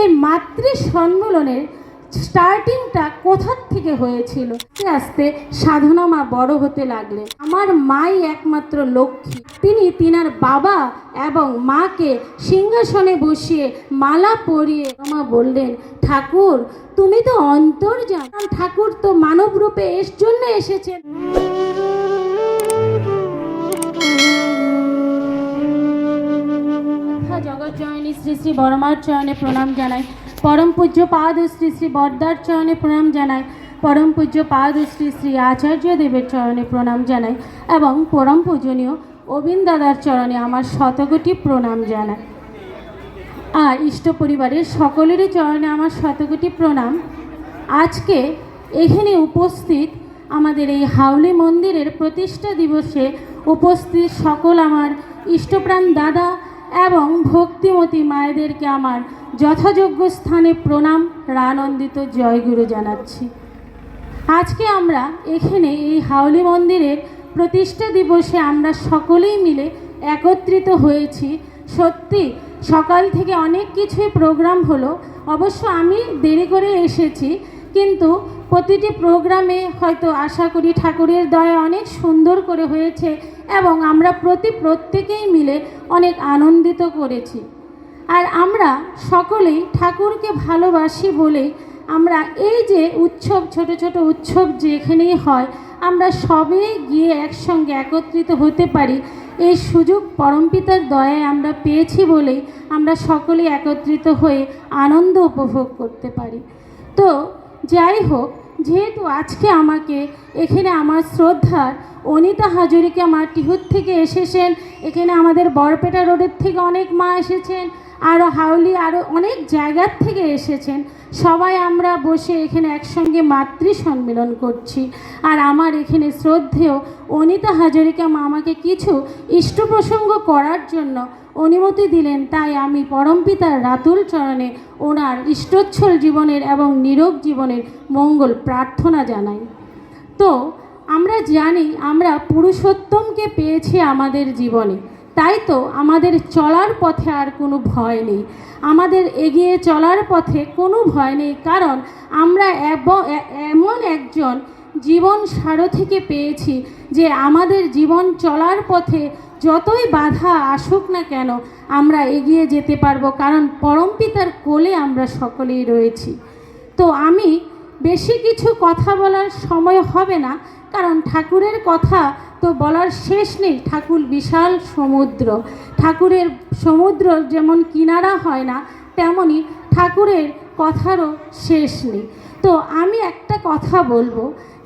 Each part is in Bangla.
এই মাতৃ সম্মেলনের স্টার্টিংটা কোথার থেকে হয়েছিল? আস্তে আস্তে সাধনা মা বড় হতে লাগলেন। আমার মাই একমাত্র লক্ষ্মী। তিনি তিনার বাবা এবং মাকে সিংহাসনে বসিয়ে মালা পরিয়ে মা বললেন, ঠাকুর, তুমি তো অন্তর্জান ঠাকুর তো মানব রূপে এর জন্য এসেছেন। শ্রী শ্রী বরমার চরণে প্রণাম জানাই। পরম পূজ্য পাদ শ্রী শ্রী বর্দার চরণে প্রণাম জানাই। পরম পূজ্য পাদ শ্রী শ্রী আচার্য দেবের চরণে প্রণাম জানাই এবং পরম পূজনীয় অবিন দাদার চরণে আমার শতকোটি প্রণাম জানাই। আর ইষ্ট পরিবারের সকলেরই চরণে আমার শতকোটি প্রণাম। আজকে এখানে উপস্থিত আমাদের এই হাউলি মন্দিরের প্রতিষ্ঠা দিবসে উপস্থিত সকল আমার ইষ্টপ্রাণ দাদা এবং ভক্তিমতী মায়েদেরকে আমার যথাযোগ্য স্থানে প্রণাম রানন্দিত জয়গুরু জানাচ্ছি। আজকে আমরা এখানে এই হাউলি মন্দিরের প্রতিষ্ঠা দিবসে আমরা সকলেই মিলে একত্রিত হয়েছি। সত্যি, সকাল থেকে অনেক কিছুই প্রোগ্রাম হলো। অবশ্য আমি দেরি করে এসেছি, কিন্তু প্রতিটি প্রোগ্রামে হয়তো আশা করি ঠাকুরের দয়া অনেক সুন্দর করে হয়েছে। এবং আমরা প্রতি প্রত্যেকেই মিলে অনেক আনন্দিত করেছি। আর আমরা সকলেই ঠাকুরকে ভালোবাসি বলেই আমরা এই যে উৎসব, ছোট ছোট উৎসব যেখানেই হয়, আমরা সবে গিয়ে একসঙ্গে একত্রিত হতে পারি। এই সুযোগ পরমপিতার দয়ায় আমরা পেয়েছি বলেই আমরা সকলেই একত্রিত হয়ে আনন্দ উপভোগ করতে পারি। তো যাই হোক, যেহেতু আজকে আমাকে এখানে আমার শ্রদ্ধার অনিতা হাজরিকা মা টিহুর থেকে এসেছেন, এখানে আমাদের বরপেটা রোডের থেকে অনেক মা এসেছেন আরও হাউলি আরও অনেক জায়গার থেকে এসেছেন, সবাই আমরা বসে এখানে একসঙ্গে মাতৃ সম্মেলন করছি। আর আমার এখানে শ্রদ্ধেয় অনিতা হাজরিকা মা আমাকে কিছু ইষ্ট প্রসঙ্গ করার জন্য অনুমতি দিলেন, তাই আমি পরমপিতার রাতুল চরণে ওনার ইষ্টচ্ছল জীবনের এবং নিরোগ জীবনের মঙ্গল প্রার্থনা জানাই। তো, আমরা জানি আমরা পুরুষোত্তমকে পেয়েছি আমাদের জীবনে, তাই তো আমাদের চলার পথে আর কোনো ভয় নেই। আমাদের এগিয়ে চলার পথে কোনো ভয় নেই, কারণ আমরা এমন একজন জীবন সারথিকে পেয়েছি যে আমাদের জীবন চলার পথে যতই বাধা আসুক না কেন, আমরা এগিয়ে যেতে পারব, কারণ পরমপিতার কোলে আমরা সকলেই রয়েছি। তো আমি বেশি কিছু কথা বলার সময় হবে না, কারণ ঠাকুরের কথা তো বলার শেষ নেই। ঠাকুর বিশাল সমুদ্র। ঠাকুরের সমুদ্র যেমন কিনারা হয় না, তেমনি ঠাকুরের কথারও শেষ নেই। তো আমি একটা কথা বলব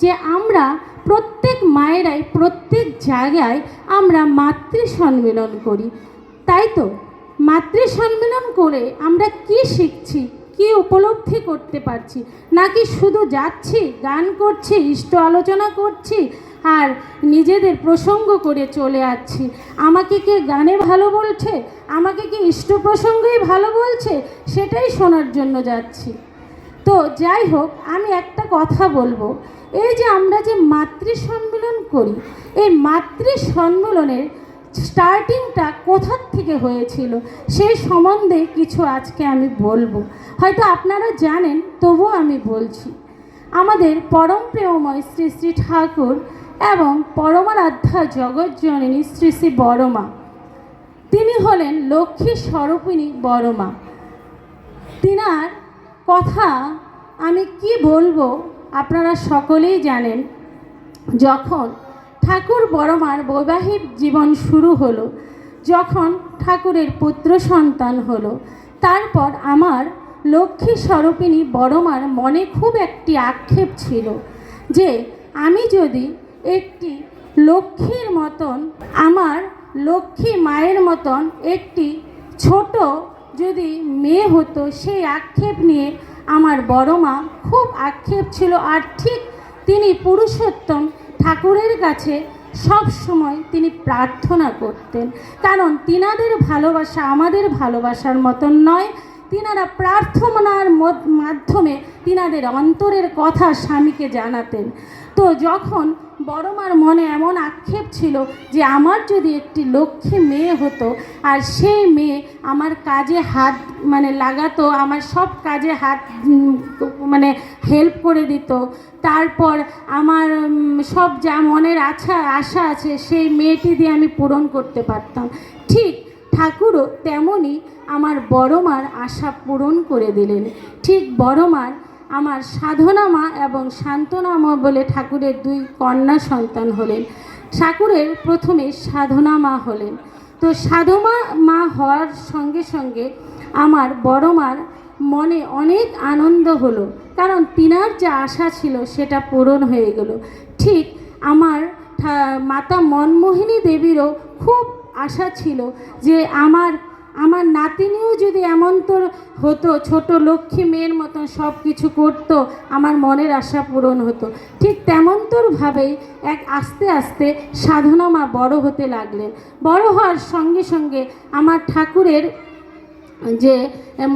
যে আমরা প্রত্যেক মায়েরাই, প্রত্যেক জায়গায় আমরা মাতৃ সম্মেলন করি। তাই তো? মাতৃ সম্মেলন করে আমরা কি শিখছি? কি উপলব্ধি করতে পারছি? নাকি শুধু যাচ্ছি, গান করছি, ইষ্ট আলোচনা করছি, আর নিজেদের প্রসঙ্গ করে চলে যাচ্ছি আমাকে কে গানে ভালো বলছে? আমাকে কি ইষ্ট প্রসঙ্গই ভালো বলছে? সেটাই শোনার জন্য যাচ্ছি। তো যাই হোক, আমি একটা কথা বলব। এই যে আমরা যে মাতৃ সম্মেলন করি, এই মাতৃ সম্মেলনের স্টার্টিংটা কোথার থেকে হয়েছিল? সেই সম্বন্ধে কিছু আজকে আমি বলব। হয়তো আপনারা জানেন, তবুও আমি বলছি। আমাদের পরম প্রেমময় শ্রী শ্রী ঠাকুর এবং পরমারাধ্যা জগৎজননী শ্রী শ্রী বড়মা। তিনি হলেন লক্ষ্মী স্বরূপিণী বড়মা। তিনার কথা আমি কি বলব আপনারা সকলেই জানেন। যখন ঠাকুর বড়মার বৈবাহিক জীবন শুরু হলো, যখন ঠাকুরের পুত্র সন্তান হলো, তারপর আমার লক্ষ্মী স্বরূপিণী বড়মার মনে খুব একটি আক্ষেপ ছিল যে আমি যদি একটি লক্ষ্মীর মতন, আমার লক্ষ্মী মায়ের মতন একটি ছোট যদি মেয়ে হতো, সেই আক্ষেপ নিয়ে আমার বড় মা খুব আক্ষেপ ছিল। আর ঠিক তিনি পুরুষোত্তম ঠাকুরের কাছে সব সময় তিনি প্রার্থনা করতেন। কারণ তিনাদের ভালোবাসা আমাদের ভালোবাসার মতন নয়। তিনারা প্রার্থনার মাধ্যমে তিনাদের অন্তরের কথা স্বামীকে জানাতেন। তো যখন বড় মার মনে এমন আক্ষেপ ছিল যে আমার যদি একটি লক্ষ্মী মেয়ে হতো আর সেই মেয়ে আমার কাজে হাত মানে লাগাতো, আমার সব কাজে হাত মানে হেল্প করে দিত, তারপর আমার সব যা মনের আশা আশা আছে সেই মেয়েটি দিয়ে আমি পূরণ করতে পারতাম। ঠিক ঠাকুরও তেমনই আমার বড় মার আশা পূরণ করে দিলেন। ঠিক বড় মার আমার সাধনা মা এবং শান্তনা মা বলে ঠাকুরের দুই কন্যা সন্তান হলেন। ঠাকুরের প্রথমে সাধনা মা হলেন। তো সাধমা মা হওয়ার সঙ্গে সঙ্গে আমার বড় মার মনে অনেক আনন্দ হলো, কারণ তিনার যে আশা ছিল সেটা পূরণ হয়ে গেল। ঠিক আমার মাতা মনমোহিনী দেবীরও খুব আশা ছিল যে আমার আমার নাতিনিও যদি এমন তোর হতো, ছোট লক্ষ্মী মেয়ের মতন সব কিছু করত, আমার মনের আশা পূরণ হতো। ঠিক তেমন তোরভাবেই এক আস্তে আস্তে সাধনা মা বড় হতে লাগলেন। বড় হওয়ার সঙ্গে সঙ্গে আমার ঠাকুরের যে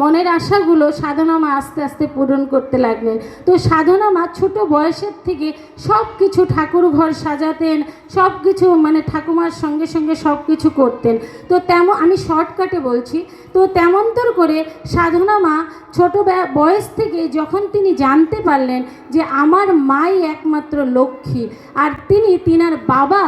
মনের আশাগুলো সাধনা মা আস্তে আস্তে পূরণ করতে লাগলেন। তো সাধনা মা ছোট বয়সের থেকে সব কিছু ঠাকুর ঘর সাজাতেন সব কিছু মানে ঠাকুমার সঙ্গে সঙ্গে সব কিছু করতেন। তো তেমন, আমি শর্টকাটে বলছি, তো তেমন তোর করে সাধনা মা ছোট বয়স থেকে যখন তিনি জানতে পারলেন যে আমার মাই একমাত্র লক্ষ্মী, আর তিনি তিনার বাবা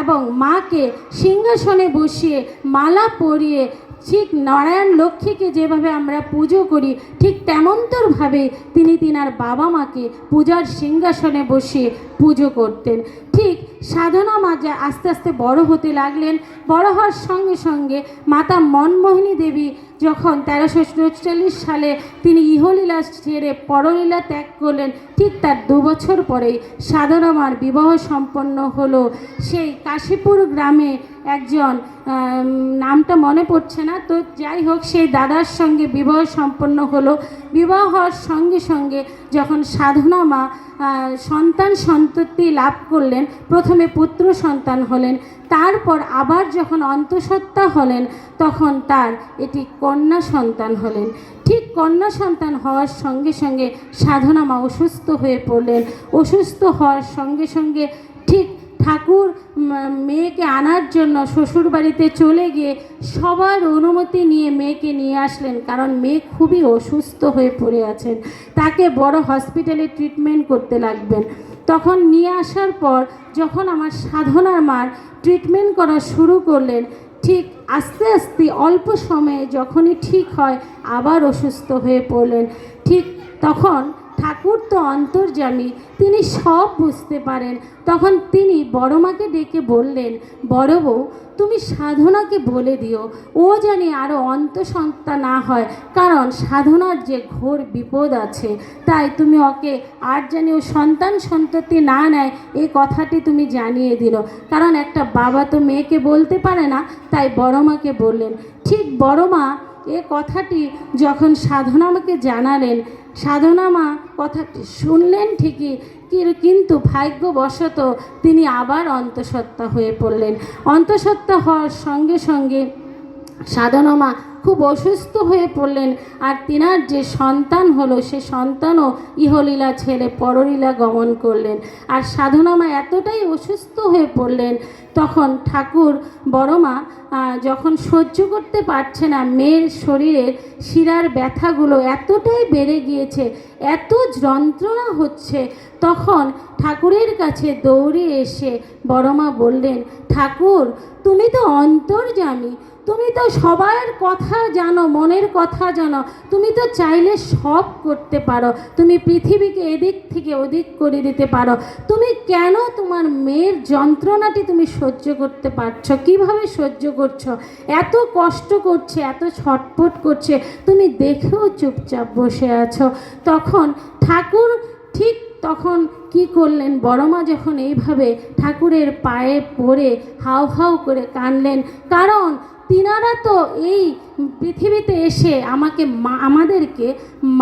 এবং মাকে সিংহাসনে বসিয়ে মালা পরিয়ে ঠিক নারায়ণ লক্ষ্মীকে যেভাবে আমরা পুজো করি, ঠিক তেমন্তরভাবে তিনি তিনার বাবা মাকে পূজার সিংহাসনে বসে পুজো করতেন। ঠিক সাধনা মা যা আস্তে আস্তে বড় হতে লাগলেন, বড় হওয়ার সঙ্গে সঙ্গে মাতা মনমোহিনী দেবী যখন তেরোশো চল্লিশ সালে তিনি ইহলীলা ছেড়ে পরলীলা ত্যাগ করলেন, ঠিক তার দু বছর পরেই সাধনা মার বিবাহ সম্পন্ন হলো। সেই কাশীপুর গ্রামে একজন নামটা মনে পড়ছে না। তো যাই হোক, সেই দাদার সঙ্গে বিবাহ সম্পন্ন হলো। বিবাহ হওয়ার সঙ্গে সঙ্গে যখন সাধনা মা সন্তান সন্ততি লাভ করলেন, প্রথমে পুত্র সন্তান হলেন, তারপর আবার যখন অন্তঃসত্ত্বা হলেন, তখন তার এটি কন্যা সন্তান হলেন। ঠিক কন্যা সন্তান হওয়ার সঙ্গে সঙ্গে সাধনা মা অসুস্থ হয়ে পড়লেন। অসুস্থ হওয়ার সঙ্গে সঙ্গে ঠিক ঠাকুর মেয়েকে আনার জন্য শ্বশুর বাড়িতে চলে গিয়ে সবার অনুমতি নিয়ে মেয়েকে নিয়ে আসলেন কারণ মেয়ে খুবই অসুস্থ হয়ে পড়ে আছেন। তাকে বড় হসপিটালে ট্রিটমেন্ট করতে লাগবেন। তখন নিয়ে আসার পর যখন আমার সাধনার মার ট্রিটমেন্ট করা শুরু করলেন, ঠিক আস্তে আস্তে অল্প সময়ে যখনই ঠিক হয় আবার অসুস্থ হয়ে পড়লেন। ঠিক তখন ঠাকুর তো অন্তর্যামী, তিনি সব বুঝতে পারেন। তখন তিনি বড় মাকে ডেকে বললেন, বড় বউ, তুমি সাধনাকে বলে দিও। ও জানি আরও অন্তঃসন্তা না হয়, কারণ সাধনার যে ঘোর বিপদ আছে, তাই তুমি ওকে আর জানি ও সন্তান সন্ততি না নেয় এই কথাটি তুমি জানিয়ে দিল। কারণ একটা বাবা তো মেয়েকে বলতে পারে না, তাই বড় মাকে বললেন, ঠিক বড় মা, এ কথাটি যখন সাধনা আমাকে জানালেন সাধনা মা কথাটি শুনলেন ঠিকই কিন্তু ভাগ্যবশত তিনি আবার অন্তঃসত্ত্বা হয়ে পড়লেন। অন্তঃসত্ত্বা হওয়ার সঙ্গে সঙ্গে সাধনা মা খুব অসুস্থ হয়ে পড়লেন আর তিনার যে সন্তান হলো, সে সন্তানও ইহলীলা ছেড়ে পরলীলা গমন করলেন। আর সাধনা মা এতটাই অসুস্থ হয়ে পড়লেন, তখন ঠাকুর বড় মা যখন সহ্য করতে পারছে না, মেয়ের শরীরের শিরার ব্যথাগুলো এতটাই বেড়ে গিয়েছে, এত যন্ত্রণা হচ্ছে, তখন ঠাকুরের কাছে দৌড়ে এসে বড়মা বললেন, ঠাকুর, তুমি তো অন্তর্জামী তুমি তো সবার কথা জানো, মনের কথা জানো, তুমি তো চাইলে সব করতে পারো, তুমি পৃথিবীকে এদিক থেকে ওদিক করে দিতে পারো, তুমি কেন তোমার মেয়ের যন্ত্রণাটি তুমি সহ্য করতে পারছ, কীভাবে সহ্য করছ, এত কষ্ট করছে, এত ছটফট করছে, তুমি দেখেও চুপচাপ বসে আছো? তখন ঠাকুর ঠিক তখন কি করলেন? বড়মা যখন এইভাবে ঠাকুরের পায়ে পড়ে হাউ হাউ করে কানলেন কারণ তিনারা তো এই পৃথিবীতে এসে আমাকে আমাদেরকে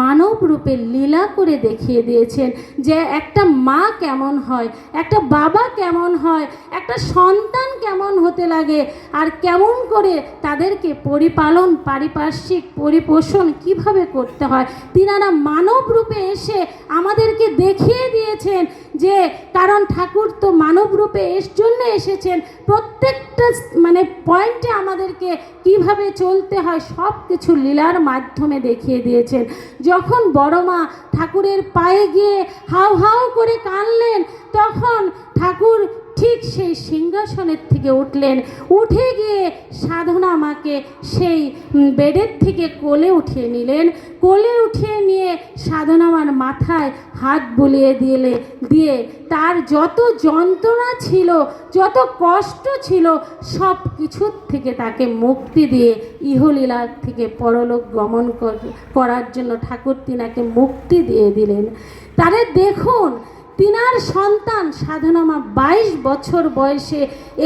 মানব রূপে লীলা করে দেখিয়ে দিয়েছেন যে একটা মা কেমন হয়, একটা বাবা কেমন হয়, একটা সন্তান কেমন হতে লাগে আর কেমন করে তাদেরকে পরিপালন, পারিপার্শ্বিক পরিপোষণ কীভাবে করতে হয়। তিনারা মানব রূপে এসে আমাদেরকে দেখিয়ে দিয়েছেন যে কারণ ঠাকুর তো মানব রূপে এর জন্য এসেছেন। প্রত্যেকটা মানে পয়েন্টে আমাদেরকে কীভাবে চলতে হয় সব কিছু লীলার মাধ্যমে দেখিয়ে দিয়েছেন। যখন বড় মা ঠাকুরের পায়ে গিয়ে হাউ হাউ করে কানলেন তখন ঠাকুর ঠিক সেই সিংহাসনের থেকে উঠলেন। উঠে গিয়ে সাধনা মাকে সেই বেডের থেকে কোলে উঠিয়ে নিলেন। কোলে উঠিয়ে নিয়ে সাধনা মার মাথায় হাত বুলিয়ে দিলে, দিয়ে তার যত যন্ত্রণা ছিল, যত কষ্ট ছিল, সব কিছুর থেকে তাকে মুক্তি দিয়ে ইহলীলার থেকে পরলোক গমন কর- করার জন্য ঠাকুর তিনাকে মুক্তি দিয়ে দিলেন। তারে দেখুন তিনার সন্তান সাধনামা বাইশ বছর বয়সে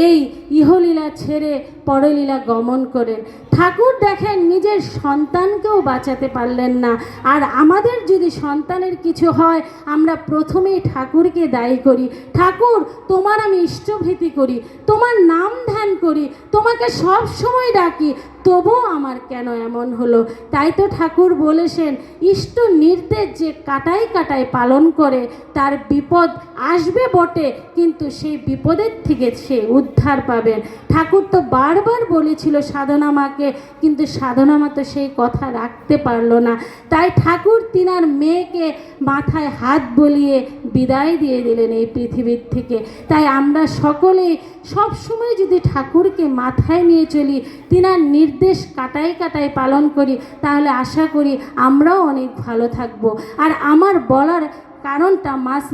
এই ইহলীলা ছেড়ে পরলীলা গমন করেন। ঠাকুর দেখেন নিজের সন্তানকেও বাঁচাতে পারলেন না। আর আমাদের যদি সন্তানের কিছু হয়, আমরা প্রথমেই ঠাকুরকে দায়ী করি। ঠাকুর, তোমার আমি ইষ্টভীতি করি, তোমার নাম ধ্যান করি, তোমাকে সব সময় ডাকি, তবুও আমার কেন এমন হলো? তাই তো ঠাকুর বলেছেন, ইষ্ট নির্দেশ যে কাটাই কাটাই পালন করে, তার বিপদ আসবে বটে, কিন্তু সেই বিপদের থেকে সে উদ্ধার পাবেন। ঠাকুর তো বারবার বলেছিল, সাধনা মাকে। কিন্তু সাধনা মা তো সেই কথা রাখতে পারল না। তাই ঠাকুর তিনার মেয়েকে মাথায় হাত বলিয়ে বিদায় দিয়ে দিলেন এই পৃথিবীর থেকে। তাই আমরা সকলেই সব সময় যদি ঠাকুরকে মাথায় নিয়ে চলি, তিনার নির্দেশ কাটাই কাটাই পালন করি, তাহলে আশা করি আমরাও অনেক ভালো থাকব। আর আমার বলার কারণটা মাস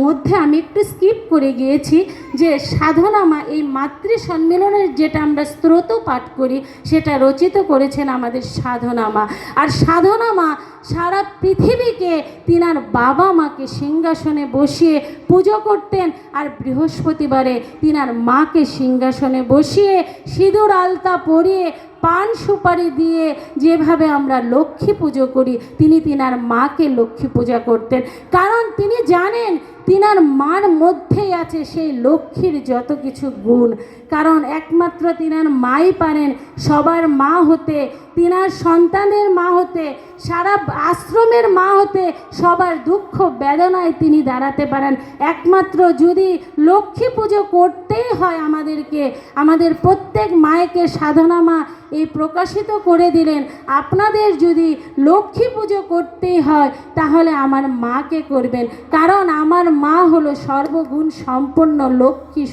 মধ্যে আমি একটু স্কিপ করে গিয়েছি যে সাধনা মা এই মাতৃ সম্মেলনের যেটা আমরা স্রোত পাঠ করি, সেটা রচিত করেছেন আমাদের সাধনা মা। আর সাধনা মা সারা পৃথিবীকে তিনার বাবা মাকে সিংহাসনে বসিয়ে পুজো করতেন আর বৃহস্পতিবারে তিনার মাকে সিংহাসনে বসিয়ে সিঁদুর, আলতা পরিয়ে পান সুপারি দিয়ে যেভাবে আমরা লক্ষ্মী পুজো করি, তিনি তিনার মাকে লক্ষ্মী পূজা করতেন। কারণ তিনি জানেন তিনার মার মধ্যেই আছে সেই লক্ষ্মীর যত কিছু গুণ। কারণ একমাত্র তিনার মাই পারেন সবার মা হতে, তিনার সন্তানের মা হতে, সারা আশ্রমের মা হতে সবার দুঃখ বেদনায় তিনি দাঁড়াতে পারেন। একমাত্র যদি লক্ষ্মী পুজো করতেই হয় আমাদেরকে, আমাদের প্রত্যেক মায়েকে সাধনা মা এই প্রকাশিত করে দিলেন, আপনাদের যদি লক্ষ্মী পুজো করতেই হয় তাহলে আমার মাকে করবেন। কারণ আমার মা হলো সর্বগুণ সম্পন্ন লক্ষ্মী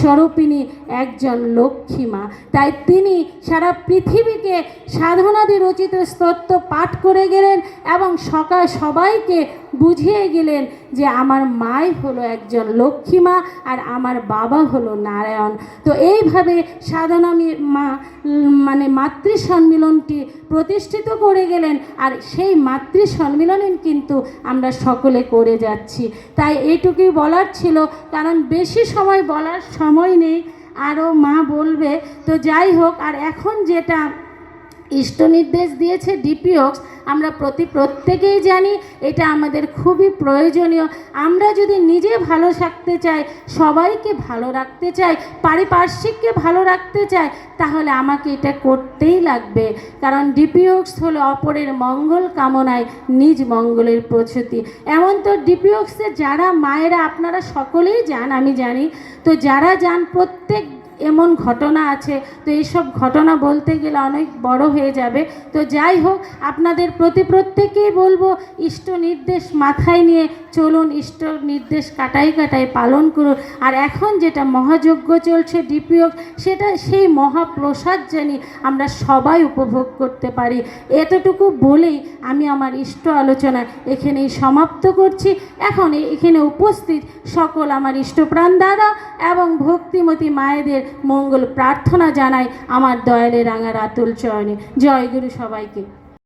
স্বরূপিণী একজন লক্ষ্মী মা। তাই তিনি সারা পৃথিবীকে সাধনাদি রচিত স্তত্ব পাঠ করে গেলেন এবং সকাল সবাইকে বুঝিয়ে গেলেন যে আমার মাই হলো একজন লক্ষ্মী মা আর আমার বাবা হলো নারায়ণ। তো এইভাবে সাধনা মি- মানে মাতৃ সম্মিলনটি প্রতিষ্ঠিত করে গেলেন আর সেই মাতৃ সম্মিলনে কিন্তু আমরা সকলে করে যাচ্ছি। তাই এইটুকুই বলার ছিল, কারণ বেশি সময় বলার সময় নেই, আরও মা বলবে। তো যাই হোক, আর এখন যেটা ইষ্ট নির্দেশ দিয়েছে ডিপিওক্স আমরা প্রতি প্রত্যেকেই জানি এটা আমাদের খুবই প্রয়োজনীয়। আমরা যদি নিজে ভালো থাকতে চাই, সবাইকে ভালো রাখতে চাই, পারিপার্শ্বিককে ভালো রাখতে চাই, তাহলে আমাকে এটা করতেই লাগবে। কারণ ডিপিওক্স হলো অপরের মঙ্গল কামনায় নিজ মঙ্গলের প্রস্তুতি এমন তো ডিপিওক্সের যারা মায়েরা, আপনারা সকলেই যান আমি জানি। তো যারা যান প্রত্যেক এমন ঘটনা আছে। তো এইসব ঘটনা বলতে গেলে অনেক বড় হয়ে যাবে। তো যাই হোক, আপনাদের প্রতি প্রত্যেকেই বলব, ইষ্ট নির্দেশ মাথায় নিয়ে চলুন, ইষ্ট নির্দেশ কাটাই কাটাই পালন করুন। আর এখন যেটা মহাযজ্ঞ চলছে ডিপিও সেটা সেই মহাপ্রসাদ জানি আমরা সবাই উপভোগ করতে পারি। এতটুকু বলেই আমি আমার ইষ্ট আলোচনা এখানেই সমাপ্ত করছি। এখন এখানে উপস্থিত সকল আমার ইষ্টপ্রাণ দাদা এবং ভক্তিমতী মায়েদের মঙ্গল প্রার্থনা জানাই আমার দয়ালের রাঙা রাতুল চয়নে জয় গুরু সবাইকে।